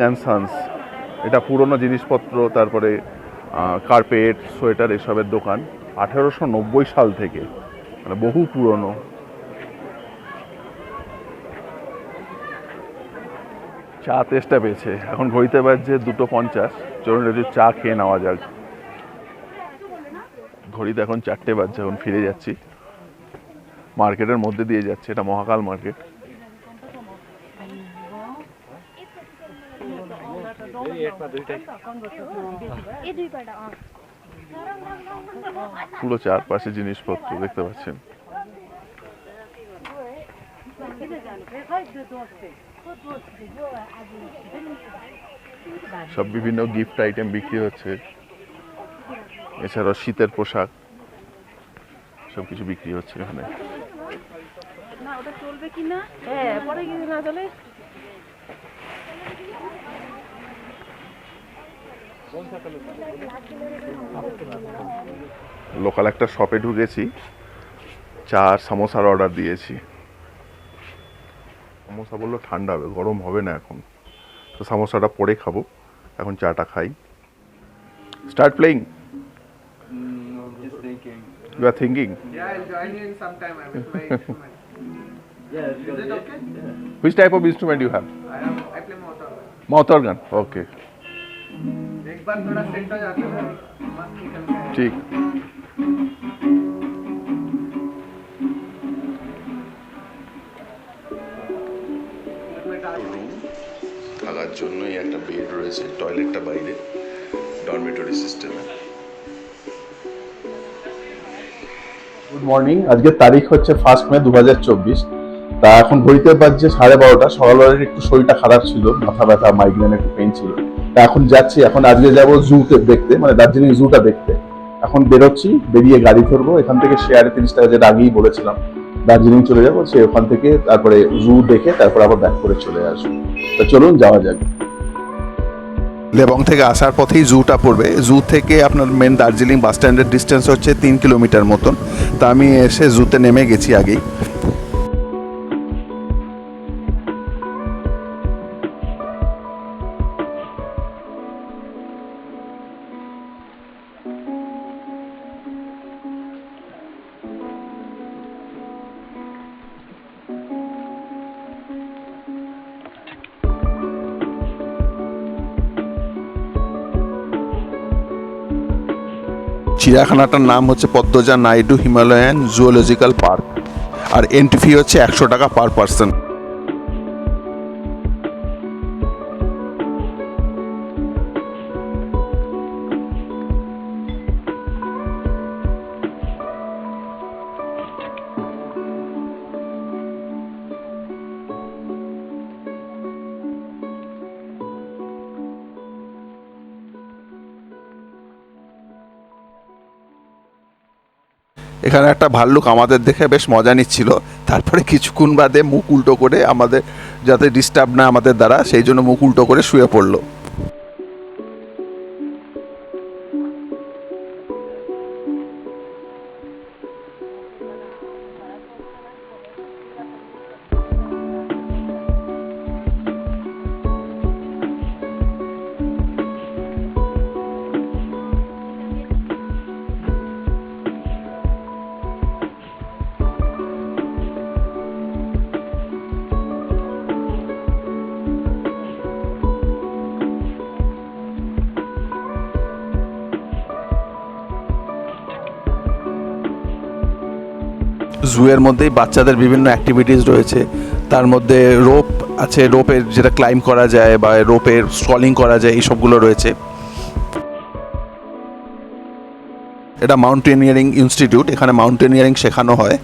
And Sans এটা পুরনো জিনিসপত্র, তারপরে কার্পেট সোয়েটার এসবের দোকান, আঠেরোশো নব্বই সাল থেকে। মানে বহু পুরনো। চা তেষ্টা পেয়েছে। এখন ঘড়িতে বাজছে দুটো পঞ্চাশ। চলুন একটু চা খেয়ে নেওয়া যাক। ঘড়িতে এখন চারটে বাজছে, এখন ফিরে যাচ্ছি। মার্কেটের মধ্যে দিয়ে যাচ্ছে, এটা মহাকাল মার্কেট। এই দুই পাটা পুরো চারপাশে জিনিসপত্র দেখতে পাচ্ছেন। সব বিভিন্ন গিফট আইটেম বিক্রি হচ্ছে। এছাড়াও শীতের পোশাক সব কিছু বিক্রি হচ্ছে এখানে। না ওটা চলবে কি না হ্যাঁ পরে যদি না চলে। লোকাল একটা শপে ঢুকেছি চার সামোসার অর্ডার দিয়েছি। সামোসা বলল ঠান্ডা হবে গরম হবে না এখন। তো সামোসাটা পরে খাব এখন চাটা খাই। Start playing you thinking which type of instrument you have মতর গান ওকে एक बार थोड़ा सेट हो जाता है मस्त निकल के आएगा। ঠিক Equipment आ गया। থাকার জন্যই একটা বেড রয়েছে টয়লেটটা বাইরে ডরমেটরি সিস্টেমে গুড মর্নিং আজকের তারিখ হচ্ছে ফার্স্ট মে দু তা এখন ঘড়িতে বাজছে সাড়ে বারোটা সকালবেলা একটু শরীরটা খারাপ ছিল মাথা ব্যথা মাইগ্রেন একটু পেন ছিল তা এখন যাচ্ছি, এখন আজকে যাব জুতে দেখতে মানে দার্জিলিং জুটা দেখতে। এখন বেরোচ্ছি, বেরিয়ে গাড়ি ধরবো, এখান থেকে শেয়ারে তিরিশ টাকা যেটা আগেই বলেছিলাম, দার্জিলিং চলে যাব, সে ওখান থেকে তারপরে জু দেখে তারপর আবার ব্যাক করে চলে আসব। তা চলুন, যাওয়া যাক। লেবং থেকে আসার পথেই জুটা পড়বে। জু থেকে আপনার মেন দার্জিলিং বাস স্ট্যান্ডের ডিস্টেন্স হচ্ছে তিন কিলোমিটার মতন। তা আমি এসে জুতে নেমে গেছি আগেই। চিড়িয়াখানাটার নাম হচ্ছে Padmaja Naidu Himalayan zoological park. আর এন্ট্রি ফি হচ্ছে একশো টাকা পার পার্সন এখানে একটা ভাল্লুক আমাদের দেখে বেশ মজা নিচ্ছিল। তারপরে কিছুক্ষণ বাদে মুখ উল্টো করে আমাদের যাতে ডিস্টার্ব না আমাদের দ্বারা, সেই জন্য মুখ উল্টো করে শুয়ে পড়ল। জুয়ের মধ্যেই বাচ্চাদের বিভিন্ন অ্যাক্টিভিটিস রয়েছে। তার মধ্যে রোপ আছে রোপের যেটা ক্লাইম করা যায় বা রোপের স্টলিং করা যায়, এই সবগুলো রয়েছে। এটা মাউন্টেনিয়ারিং ইনস্টিটিউট এখানে মাউন্টেনিয়ারিং শেখানো হয়।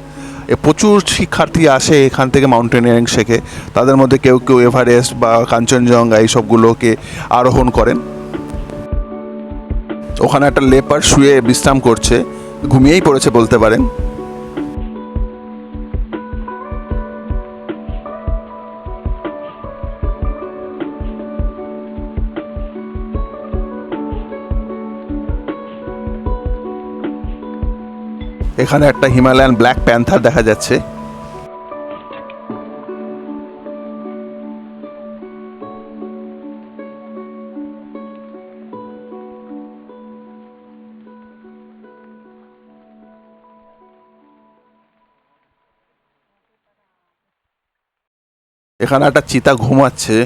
এ প্রচুর শিক্ষার্থী আসে এখান থেকে মাউন্টেনিয়ারিং শেখে। তাদের মধ্যে কেউ কেউ এভারেস্ট বা কাঞ্চনজঙ্ঘা এই সবগুলোকে আরোহণ করেন। ওখানে একটা লেপার শুয়ে বিশ্রাম করছে। ঘুমিয়েই পড়েছে বলতে পারেন। এখানে একটা হিমালয়ান ব্ল্যাক প্যান্থার দেখা যাচ্ছে। এখানে একটা চিতা ঘুমাচ্ছে।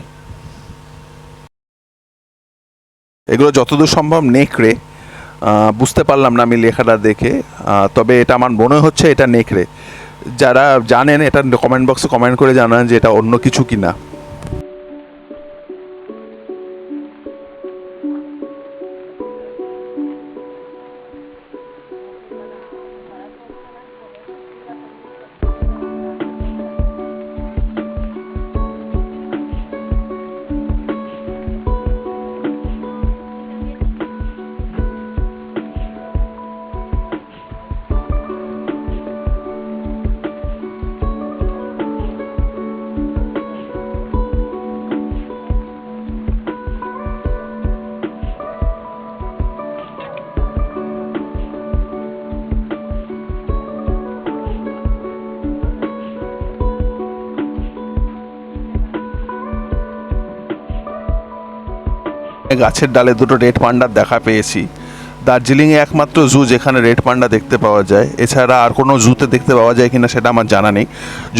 এগুলো যতদূর সম্ভব নেকড়ে। বুঝতে পারলাম না আমি লেখাটা দেখে। তবে এটা আমার মনে হচ্ছে এটা নেকড়ে। যারা জানেন এটা কমেন্ট বক্সে কমেন্ট করে জানান যে এটা অন্য কিছু কি না গাছের ডালে দুটো রেড পান্ডার দেখা পেয়েছি। দার্জিলিংয়ে একমাত্র জু যেখানে রেড পান্ডা দেখতে পাওয়া যায়। এছাড়া আর কোনো জুতে দেখতে পাওয়া যায় কিনা সেটা আমার জানা নেই।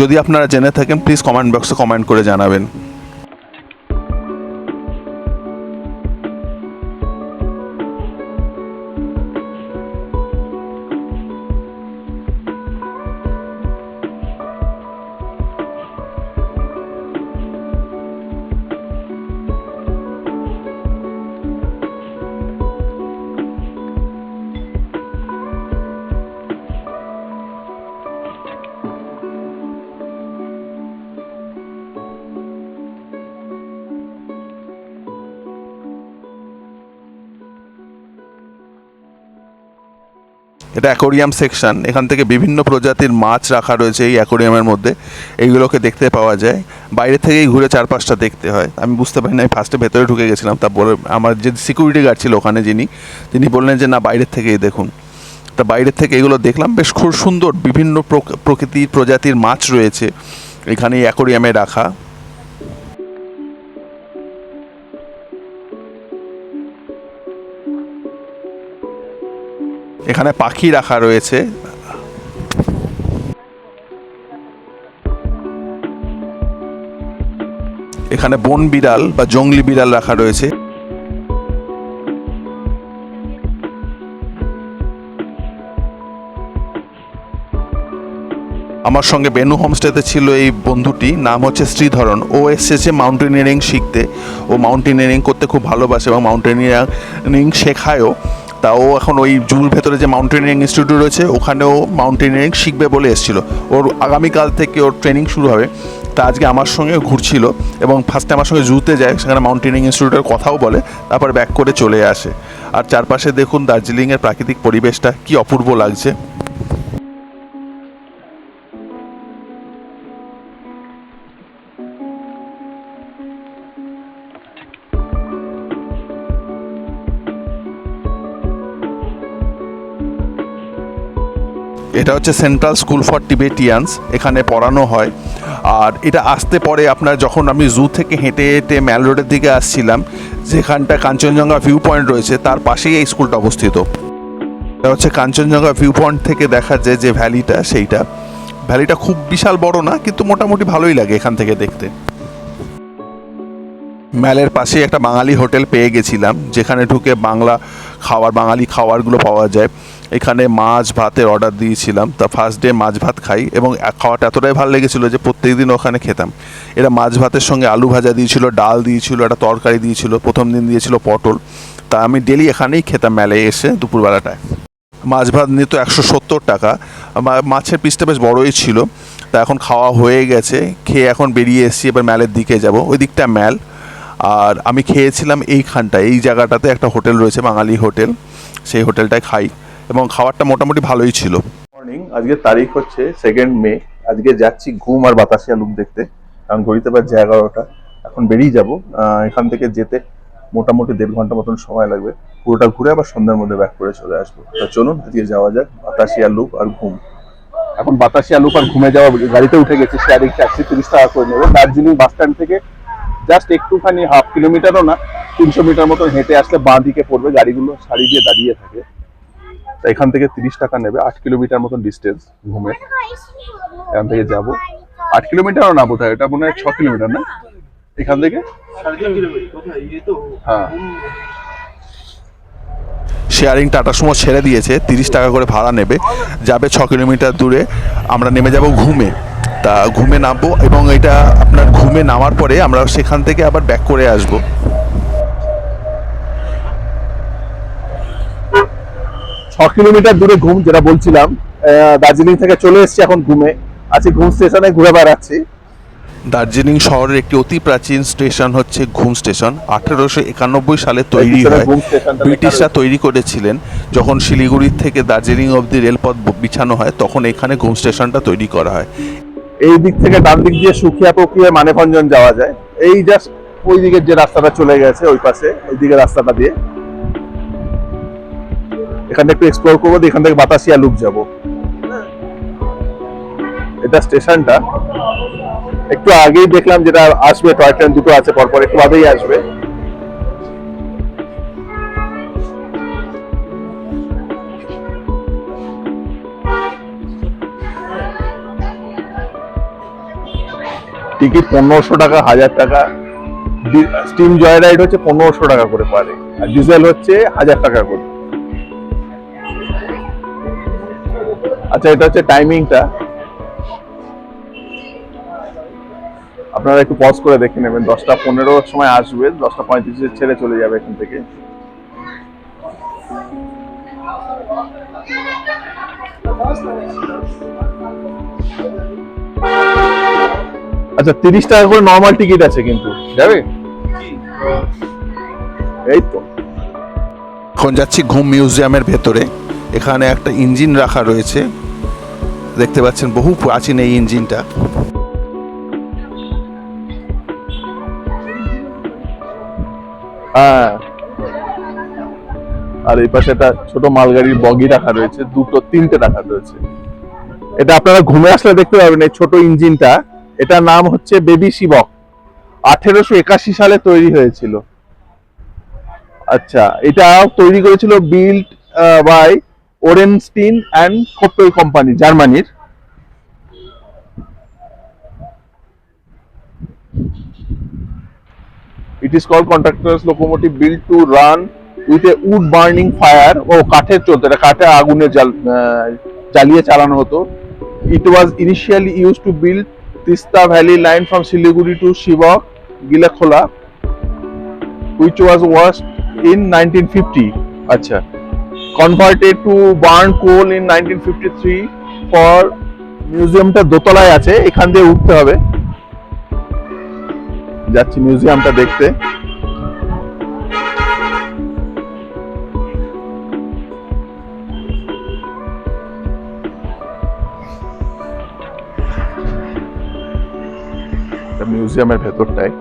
যদি আপনারা জেনে থাকেন প্লিজ কমেন্ট বক্সে কমেন্ট করে জানাবেন। এটা অ্যাকোরিয়াম সেকশন। এখান থেকে বিভিন্ন প্রজাতির মাছ রাখা রয়েছে এই অ্যাকোরিয়ামের মধ্যে। এইগুলোকে দেখতে পাওয়া যায়। বাইরে থেকেই ঘুরে চারপাশটা দেখতে হয়। আমি বুঝতে পারি না, আমি ফার্স্টে ভেতরে ঢুকে গেছিলাম। তা আমার যে সিকিউরিটি গার্ড ছিল ওখানে যিনি, তিনি বললেন যে, না বাইরের থেকেই দেখুন। তা বাইরের থেকে এগুলো দেখলাম। বেশ খুব সুন্দর বিভিন্ন প্রক- প্রকৃতির প্রজাতির মাছ রয়েছে এখানে অ্যাকোরিয়ামে রাখা। এখানে পাখি রাখা রয়েছে। এখানে বন বিড়াল বা জংলি বিড়াল রাখা রয়েছে। আমার সঙ্গে বেনু হোমস্টেতে ছিল এই বন্ধুটি, নাম হচ্ছে শ্রীধরন। ও এসেছে মাউন্টেনিয়ারিং শিখতে। ও মাউন্টেনিয়ারিং করতে খুব ভালোবাসে এবং মাউন্টেনিয়ারিং শেখায়ও। তা ও এখন ওই জুর ভেতরে যে মাউন্টেনিয়ারিং ইনস্টিটিউট রয়েছে, ওখানেও মাউন্টেনিয়ারিং শিখবে বলে এসেছিল। ওর আগামীকাল থেকে ওর ট্রেনিং শুরু হবে। তা আজকে আমার সঙ্গে ঘুরছিল এবং ফার্স্টে আমার সঙ্গে জুতে যায়, সেখানে মাউন্টেনিং ইনস্টিটিউটের কথাও বলে, তারপর ব্যাক করে চলে আসে। আর চারপাশে দেখুন দার্জিলিংয়ের প্রাকৃতিক পরিবেশটা কি অপূর্ব লাগছে। এটা হচ্ছে সেন্ট্রাল স্কুল ফর টিবেটিয়ান্স এখানে পড়ানো হয়। আর এটা আসতে পরে আপনার যখন আমি জু থেকে হেঁটে হেঁটে ম্যাল রোডের দিকে আসছিলাম, যেখানটা কাঞ্চনজঙ্ঘা ভিউ পয়েন্ট রয়েছে, তার পাশেই এই স্কুলটা অবস্থিত। এটা হচ্ছে কাঞ্চনজঙ্ঘা ভিউ পয়েন্ট থেকে দেখা যায় যে ভ্যালিটা সেইটা। ভ্যালিটা খুব বিশাল বড় না, কিন্তু মোটামুটি ভালোই লাগে এখান থেকে দেখতে। ম্যালের পাশে একটা বাঙালি হোটেল পেয়ে গেছিলাম, যেখানে ঢুকে বাংলা খাওয়ার, বাঙালি খাবারগুলো পাওয়া যায়। এখানে মাছ ভাতের অর্ডার দিয়েছিলাম। তা ফার্স্ট ডে মাছ ভাত খাই এবং খাওয়াটা এতটাই ভালো লেগেছিলো যে প্রত্যেক দিন ওখানে খেতাম। এরা মাছ ভাতের সঙ্গে আলু ভাজা দিয়েছিল, ডাল দিয়েছিল, একটা তরকারি দিয়েছিল, প্রথম দিন দিয়েছিল পটল। তা আমি ডেলি এখানেই খেতাম মেলে এসে দুপুরবেলাটায়। মাছ ভাত নিত একশো সত্তর টাকা। মাছের পিসটা বেশ বড়ই ছিল। তা এখন খাওয়া হয়ে গেছে। খেয়ে এখন বেরিয়ে এসেছি, এবার ম্যালের দিকে যাব। ওই দিকটা ম্যাল আর আমি খেয়েছিলাম এইখানটায়। এই জায়গাটাতে একটা হোটেল রয়েছে, বাঙালি হোটেল। সেই হোটেলটায় খাই। এবং খাবারটা মোটামুটি ভালোই ছিল। মর্নিং আজকে তারিখ হচ্ছে সেকেন্ড মে আজকে যাচ্ছি ঘুম আর বাতাসিয়া লুক দেখতে। কারণ ঘড়িতে বাজছে এগারোটা। এখন বেরিয়ে যাব। এখান থেকে যেতে মোটামুটি দেড় ঘণ্টা মতন সময় লাগবে। পুরোটা ঘুরে আবার সন্ধ্যার মধ্যে ব্যাক করে চলে আসব। তো চলুন আজকে যাওয়া যাক। বাতাসিয়া লুপ আর ঘুম। এখন বাতাসিয়া লুপ আর ঘুমে যাওয়া গাড়িতে উঠে গেছি। শেয়ারিং ট্যাক্সি তিরিশ টাকা করে নেবে। দার্জিলিং বাস স্ট্যান্ড থেকে জাস্ট একটুখানি হাফ কিলোমিটারও না তিনশো মিটার মতন হেঁটে আসলে বাঁ দিকে পড়বে। গাড়িগুলো সারি দিয়ে দাঁড়িয়ে থাকে। এখান থেকে তিরিশ টাকা নেবে, আট কিলোমিটার মতন ডিস্টেন্স ঘুমে। এখান থেকে যাব। আট কিলোমিটারও না বোধ হয় এটা মনে হয় ছ কিলোমিটার না? এখান থেকে? হ্যাঁ। শেয়ারিং টাটা সুমো ছেড়ে দিয়েছে, তিরিশ টাকা করে ভাড়া নেবে। যাবে ছ কিলোমিটার দূরে, আমরা নেমে যাব ঘুমে। তা ঘুমে নামবো এবং এটা আপনার ঘুমে নামার পরে আমরা সেখান থেকে আবার ব্যাক করে আসব। কিলোমিটার দূরে ঘুম যেটা বলছিলাম দার্জিলিং থেকে চলে এসেছি এখন ঘুমে। আছি ঘুম স্টেশনে ঘুরে বেড়াচ্ছি। দার্জিলিং শহরের একটি অতি প্রাচীন স্টেশন হচ্ছে ঘুম স্টেশন। আঠেরোশো একানব্বই সালে তৈরি হয়। ব্রিটিশরা তৈরি করেছিলেন। যখন শিলিগুড়ি থেকে দার্জিলিং অবধি রেলপথ বিছানো হয় তখন এখানে ঘুম স্টেশনটা তৈরি করা হয়। এই দিক থেকে ডান দিক দিয়ে সুখিয়া প্রক্রিয়া মানেভঞ্জন যাওয়া যায়। এই জাস্ট ওই দিকের যে রাস্তাটা চলে গেছে ওই পাশে ওই দিকের রাস্তাটা দিয়ে। এখানে একটু এক্সপ্লোর করব এখান থেকে বাতাসিয়া লুপ যাব। এটা স্টেশনটা। একটু আগেই দেখলাম যেটা আসবে টয় ট্রেন দুটো আছে, পরপর একটু বাদেই আসবে। টিকিট পনেরোশো টাকা, হাজার টাকা। স্টিম জয় রাইড হচ্ছে পনেরোশো টাকা করে পারে। আর ডিজেল হচ্ছে হাজার টাকা করে। আচ্ছা এটা হচ্ছে টাইমিংটা আপনারা একটু পজ করে দেখে নেবেন। দশটা পনেরোর সময় আসবে, দশটা পঁয়ত্রিশে ছেড়ে চলে যাবে এখান থেকে। আচ্ছা তিরিশ টাকা করে নর্মাল টিকিট আছে কিন্তু। যাবে? এই তো। এখন যাচ্ছি ঘুম মিউজিয়ামের ভেতরে। এখানে একটা ইঞ্জিন রাখা রয়েছে। দেখতে পাচ্ছেন বহু প্রাচীন এই ইঞ্জিনটা। হ্যাঁ। আর এই পাশে একটা ছোট মালগাড়ির বগি রাখা রয়েছে, দুটো, তিনটে রাখা রয়েছে। এটা আপনারা ঘুমে আসলে দেখতে পাবেন এই ছোট ইঞ্জিনটা। এটার নাম হচ্ছে বেবি শিবক। আঠেরোশো একাশি সালে তৈরি হয়েছিল। আচ্ছা এটা তৈরি করেছিল build by Orenstein and Koppel company জার্মানির it is call contractors locomotive built to run with a wood burning fire. ও, কাঠের চলতো এটা কাঠে আগুনে জ্বালিয়ে চালানো হতো। It was initially use to build Teesta valley line from Siliguri to Sivok Gilakhola, which was washed in 1950 আচ্ছা। To burn coal in 1953 for মিউজিয়ামটা দোতলায় আছে, এখান দিয়ে উঠতে হবে। যাচ্ছি মিউজিয়ামটা দেখতে। মিউজিয়ামের ভেতরটায়।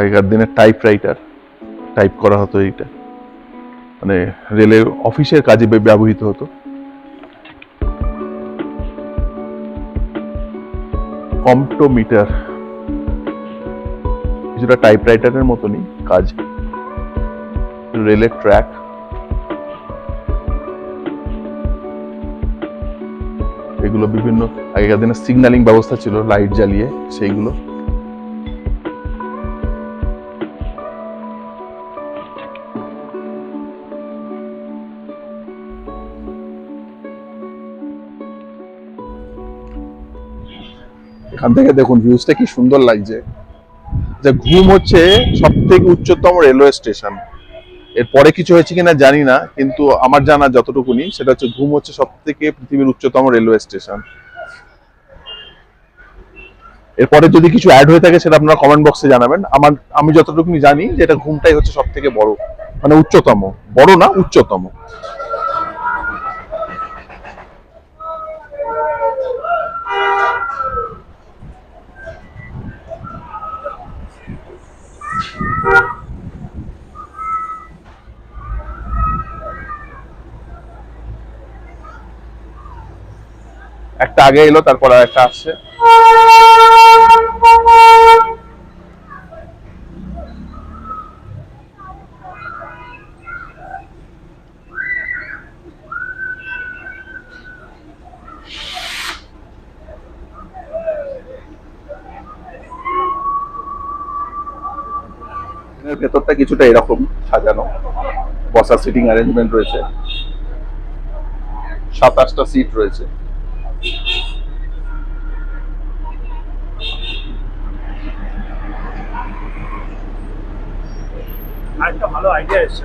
আগেকার দিনে টাইপ রাইটার টাইপ করা হতো এইটা। মানে রেলের অফিসের কাজে ব্যবহৃত হতো। কম্পটোমিটার। কিছুটা টাইপ রাইটারের মতনই কাজ। রেলের ট্র্যাক এগুলো বিভিন্ন আগেকার দিনে সিগন্যালিং ব্যবস্থা ছিল লাইট জ্বালিয়ে সেইগুলো। এখান থেকে দেখুন ভিউজটা কি সুন্দর লাগছে। যে ঘুম হচ্ছে সব থেকে উচ্চতম রেলওয়ে স্টেশন এরপরে কিছু হয়েছে কিনা জানি না, কিন্তু আমার জানা যতটুকুনি সেটা হচ্ছে ঘুম হচ্ছে সব থেকে পৃথিবীর উচ্চতম রেলওয়ে স্টেশন এরপরে যদি কিছু অ্যাড হয়ে থাকে, সেটা আপনারা কমেন্ট বক্সে জানাবেন। আমার, আমি যতটুকুনি জানি যে এটা ঘুমটাই হচ্ছে সব থেকে বড় মানে উচ্চতম। বড় না, উচ্চতম। একটা আগে এলো তারপর আর একটা আসছে। ভেতরটা কিছুটা এরকম সাজানো। বসার সিটিং অ্যারেঞ্জমেন্ট রয়েছে। সাত, আটটা সিট রয়েছে। ভালো আইডিয়া এসছে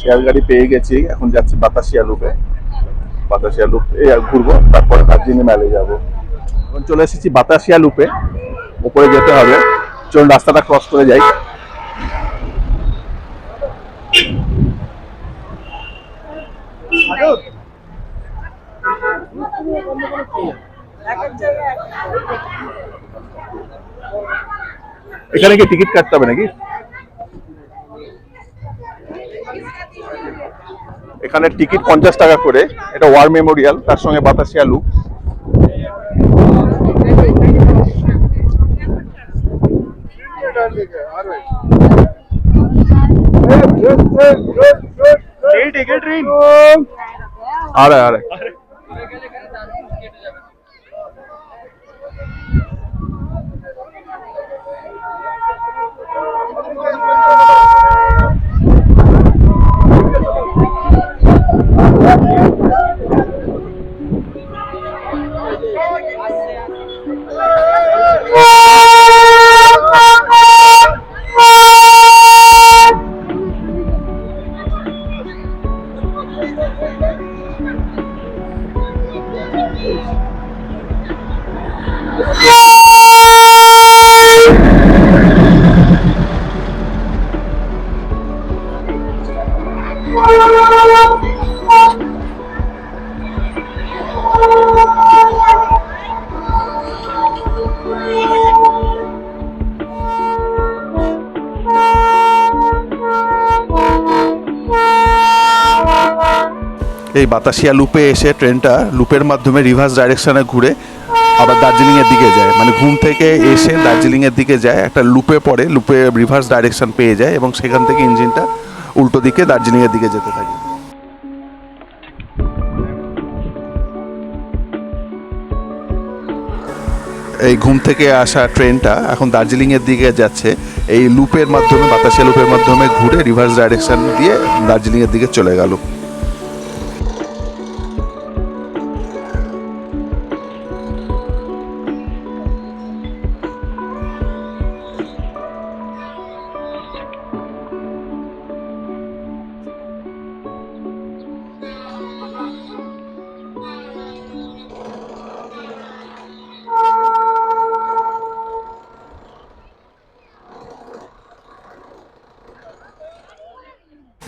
শেয়ার গাড়ি পেয়ে গেছি, এখন যাচ্ছি বাতাসিয়া লুপে বাতাসিয়া লুপ এই ঘুরবো, তারপরে দার্জিলিং মেলে যাব। এখন চলে এসেছি বাতাসিয়া লুপে উপরে যেতে হবে। চলুন রাস্তাটা ক্রস করে যাই। এখানে কি টিকিট কাটতে হবে নাকি? এখানে টিকিট পঞ্চাশ টাকা করে এটা ওয়ার মেমোরিয়াল তার সঙ্গে বাতাসিয়া লুক। আরে আর। বাতাসিয়া লুপে এসে ট্রেনটা লুপের মাধ্যমে রিভার্স ডাইরেকশনে ঘুরে আবার দার্জিলিংয়ের দিকে যায়। মানে ঘুম থেকে এসে দার্জিলিংয়ের দিকে যায়, একটা লুপে পড়ে, লুপে রিভার্স ডাইরেকশন পেয়ে যায় এবং সেখান থেকে ইঞ্জিনটা উল্টো দিকে দার্জিলিংয়ের দিকে যেতে থাকে। এই ঘুম থেকে আসা ট্রেনটা এখন দার্জিলিংয়ের দিকে যাচ্ছে। এই লুপের মাধ্যমে, বাতাসিয়া লুপের মাধ্যমে ঘুরে রিভার্স ডাইরেকশন দিয়ে দার্জিলিংয়ের দিকে চলে গেল।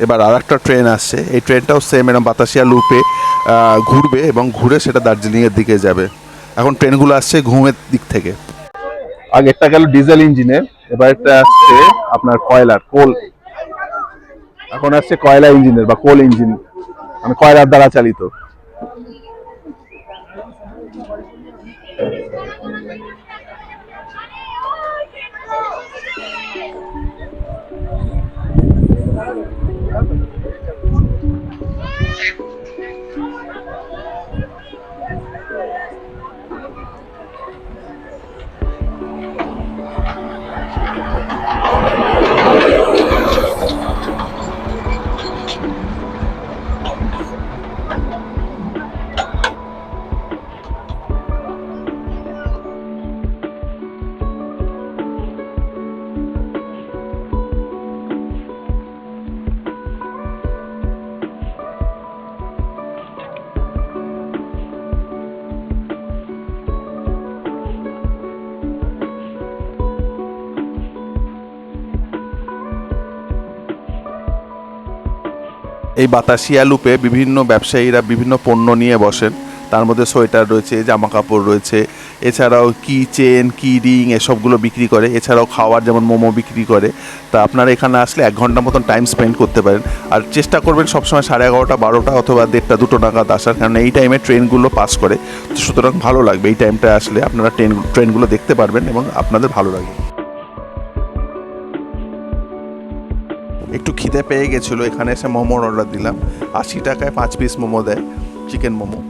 এবার আর একটা ট্রেন আসছে। এই ট্রেনটাও সেম এরম বাতাসিয়া লুপে ঘুরবে এবং ঘুরে সেটা দার্জিলিংয়ের দিকে যাবে। এখন ট্রেনগুলো আসছে ঘুমের দিক থেকে। আগেরটা গেল ডিজেল ইঞ্জিনের এবার একটা আসছে আপনার কয়লার কোল এখন আসছে কয়লা ইঞ্জিনের বা কোল ইঞ্জিন মানে কয়লার দ্বারা চালিত। এই বাতাসিয়া লুপে বিভিন্ন ব্যবসায়ীরা বিভিন্ন পণ্য নিয়ে বসেন। তার মধ্যে সোয়েটার রয়েছে জামা কাপড় রয়েছে, এছাড়াও কি চেন, কি রিং এসবগুলো বিক্রি করে, এছাড়াও খাওয়ার যেমন মোমো বিক্রি করে। তা আপনারা এখানে আসলে এক ঘণ্টা মতন টাইম স্পেন্ড করতে পারেন। আর চেষ্টা করবেন সবসময় সাড়ে এগারোটা, বারোটা অথবা দেড়টা, দুটো নাগাদ আসার, কারণ এই টাইমে ট্রেনগুলো পাস করে। সুতরাং ভালো লাগবে এই টাইমটা আসলে আপনারা ট্রেন ট্রেনগুলো দেখতে পারবেন এবং আপনাদের ভালো লাগবে। একটু খিদে পেয়ে গেছিল, এখানে এসে মোমোর অর্ডার দিলাম। আশি টাকায় পাঁচ পিস মোমো দেয় চিকেন মোমো।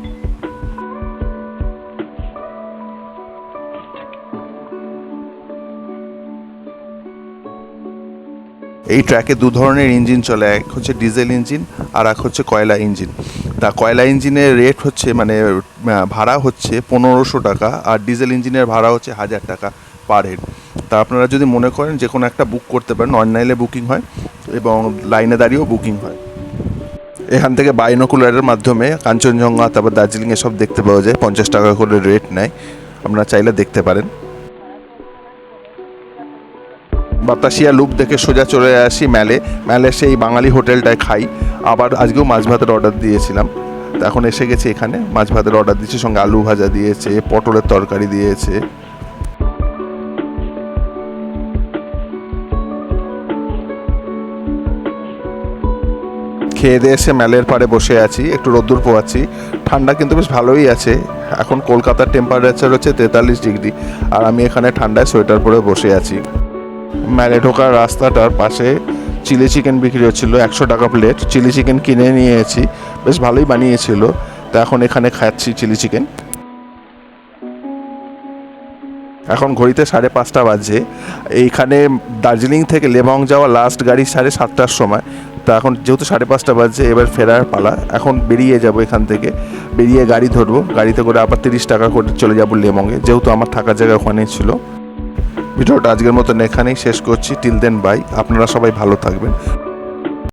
এই ট্র্যাকে দু ধরনের ইঞ্জিন চলে, এক হচ্ছে ডিজেল ইঞ্জিন আর এক হচ্ছে কয়লা ইঞ্জিন তা কয়লা ইঞ্জিনের রেট হচ্ছে মানে ভাড়া হচ্ছে পনেরোশো টাকা আর ডিজেল ইঞ্জিনের ভাড়া হচ্ছে হাজার টাকা পার হেড তা আপনারা যদি মনে করেন যে কোনো একটা বুক করতে পারেন, অনলাইনে বুকিং হয় এবং লাইনে দাঁড়িয়েও বুকিং হয়। এখান থেকে বাইনোকুলারের মাধ্যমে কাঞ্চনজঙ্ঘা, তারপর দার্জিলিং এসব দেখতে পাওয়া যায়। পঞ্চাশ টাকা করে রেট নেয়। আপনারা চাইলে দেখতে পারেন। বাতাসিয়া লুপ দেখে সোজা চলে আসি ম্যালে ম্যালে সেই বাঙালি হোটেলটায় খাই। আবার আজকেও মাছ ভাতের অর্ডার দিয়েছিলাম। এখন এসে গেছি এখানে। মাছ ভাতের অর্ডার দিয়েছে, সঙ্গে আলু ভাজা দিয়েছে, পটলের তরকারি দিয়েছে। খেয়ে দিয়ে এসে ম্যালের পাড়ে বসে আছি, একটু রোদ্দুর পোয়াচ্ছি। ঠান্ডা কিন্তু বেশ ভালোই আছে। এখন কলকাতার টেম্পারেচার হচ্ছে তেতাল্লিশ ডিগ্রি। আর আমি এখানে ঠান্ডায় সোয়েটার পরে বসে আছি। ম্যালে ঢোকার রাস্তাটার পাশে চিলি চিকেন বিক্রি হচ্ছিল একশো টাকা প্লেট চিলি চিকেন কিনে নিয়েছি, বেশ ভালোই বানিয়েছিল। তো এখন এখানে খাচ্ছি চিলি চিকেন। এখন ঘড়িতে সাড়ে পাঁচটা বাজে। এইখানে দার্জিলিং থেকে লেবং যাওয়া লাস্ট গাড়ি সাড়ে সাতটার সময়। তা এখন যেহেতু সাড়ে পাঁচটা বাজছে, এবার ফেরার পালা। এখন বেরিয়ে যাব এখান থেকে। বেরিয়ে গাড়ি ধরবো। গাড়িতে করে আবার তিরিশ টাকা করে চলে যাব লেমঙ্গে যেহেতু আমার থাকার জায়গা ওখানেই ছিল। ভিডিওটা আজকের মতন এখানেই শেষ করছি। টিল দেন বাই আপনারা সবাই ভালো থাকবেন।